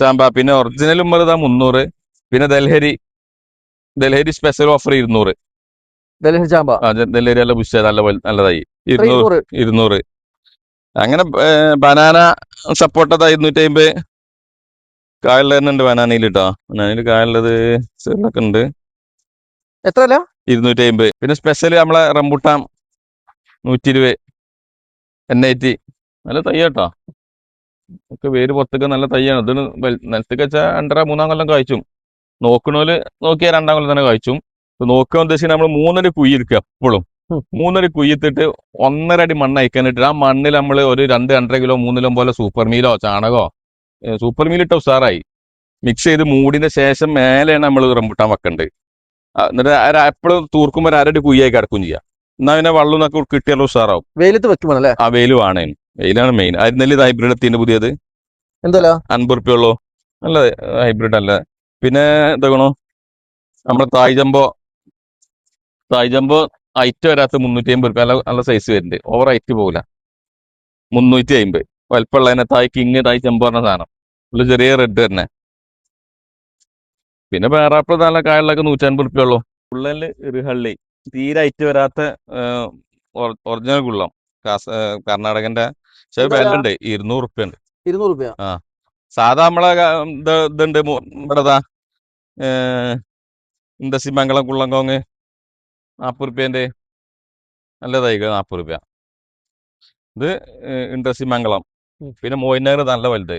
ചാമ്പ പിന്നെ ഒറിജിനൽ ഉമ്മറതാ മുന്നൂറ്. പിന്നെ ദൽഹരി ദൽഹരി സ്പെഷ്യൽ ഓഫർ ഇരുന്നൂറ്. ദൽഹരി നല്ല പുഷ നല്ല നല്ലതായി. ഇരുന്നൂറ് ഇരുന്നൂറ്. അങ്ങനെ ബനാന സപ്പോർട്ടത് ഇരുന്നൂറ്റി അമ്പത് കായലുള്ളത് തന്നെ ഉണ്ട് ബനാനയിൽ കേട്ടോ ബനാനയിൽ കായലുള്ളത് ചെറുതൊക്കെ ഉണ്ട്. എത്ര ഇരുന്നൂറ്റി അമ്പത് പിന്നെ സ്പെഷ്യൽ നമ്മളെ റംബുട്ടാൻ നൂറ്റി ഇരുപത് എൻ ഐ ടി. നല്ല തൈ കേട്ടോ ഒക്കെ വേര് പുറത്തൊക്കെ നല്ല തയ്യാണ്. ഇതിന് നിലത്തേക്ക് വെച്ചാൽ രണ്ടര മൂന്നാം കൊല്ലം കായ്ച്ചും നോക്കണോൽ നോക്കിയാൽ രണ്ടാം കൊല്ലം തന്നെ കായ്ച്ചും നോക്കാൻ ഉദ്ദേശിച്ച് നമ്മൾ മൂന്നര കുഴി എടുക്കുക എപ്പോഴും. മൂന്നര കുയ്യത്തിട്ട് ഒന്നര അടി മണ്ണ് അയക്കാനിട്ട് ആ മണ്ണിൽ നമ്മൾ ഒരു രണ്ട് രണ്ടര കിലോ മൂന്നിലും പോലെ സൂപ്പർ മീലോ ചാണകോ സൂപ്പർ മീൽ ഇട്ട ഉസാറായി. മിക്സ് ചെയ്ത് മൂടിന്റെ ശേഷം മേലെയാണ് നമ്മൾ റംബുട്ടാൻ വെക്കേണ്ടത് എന്നിട്ട് എപ്പോഴും തൂർക്കുമ്പോൾ അരടി കുയ്യായി കിടക്കും ചെയ്യാം. എന്നാ പിന്നെ വെള്ളം എന്നൊക്കെ കിട്ടിയാലും ഉഷാറാവും വെയിലത്ത് വെക്കുമ്പോൾ അല്ലേ? ആ വെയിൽ വേണേനും. വെയിലാണ് മെയിൻ ആയിരുന്നല്ലേ ഇത് ഹൈബ്രിഡ് എത്തിന്റെ പുതിയത്. എന്തല്ല അൻപത് റുപ്യ ഉള്ളൂ. നല്ല ഹൈബ്രിഡ് അല്ല? പിന്നെ എന്താണോ നമ്മുടെ തായ് ജമ്പോ. തായ് ജമ്പോ ഹൈറ്റ് വരാത്ത മുന്നൂറ്റി അമ്പത് റുപ്യ നല്ല നല്ല സൈസ് വരുന്നുണ്ട്. ഓവർ ഹൈറ്റ് പോകില്ല മുന്നൂറ്റി അമ്പത് വലിപ്പമുള്ളതിനെ തായ് കിങ് തായ് ജമ്പോ പറഞ്ഞ സാധനം. ഉള്ള ചെറിയ റെഡ് തന്നെ. പിന്നെ വേറാപ്പിൾ നല്ല കായലിലൊക്കെ നൂറ്റൻപത് റുപ്യ ഉള്ളൂ. ഉള്ളൽ ഇറുഹള്ളി തീരെ ഹൈറ്റ് വരാത്ത ഒറിജിനൽ കുള്ളം കാസ കർണാടകന്റെ പക്ഷെ വില ഉണ്ട് ഇരുന്നൂറ് റുപ്യ ഉണ്ട് ഇരുന്നൂറ് ആ. സാധാ നമ്മളെ ഇതുണ്ട് ഇവിടെതാ ഏഹ് ഇന്തസി മംഗളം കുള്ളങ്കോങ് നാൽപ്പത് റുപ്യന്റെ നല്ലതായി നാൽപ്പത് റുപ്യ ഇത് ഏഹ് ഇണ്ടസി മംഗളം. ഉം. പിന്നെ മോയിനഗർ നല്ല വലുത്.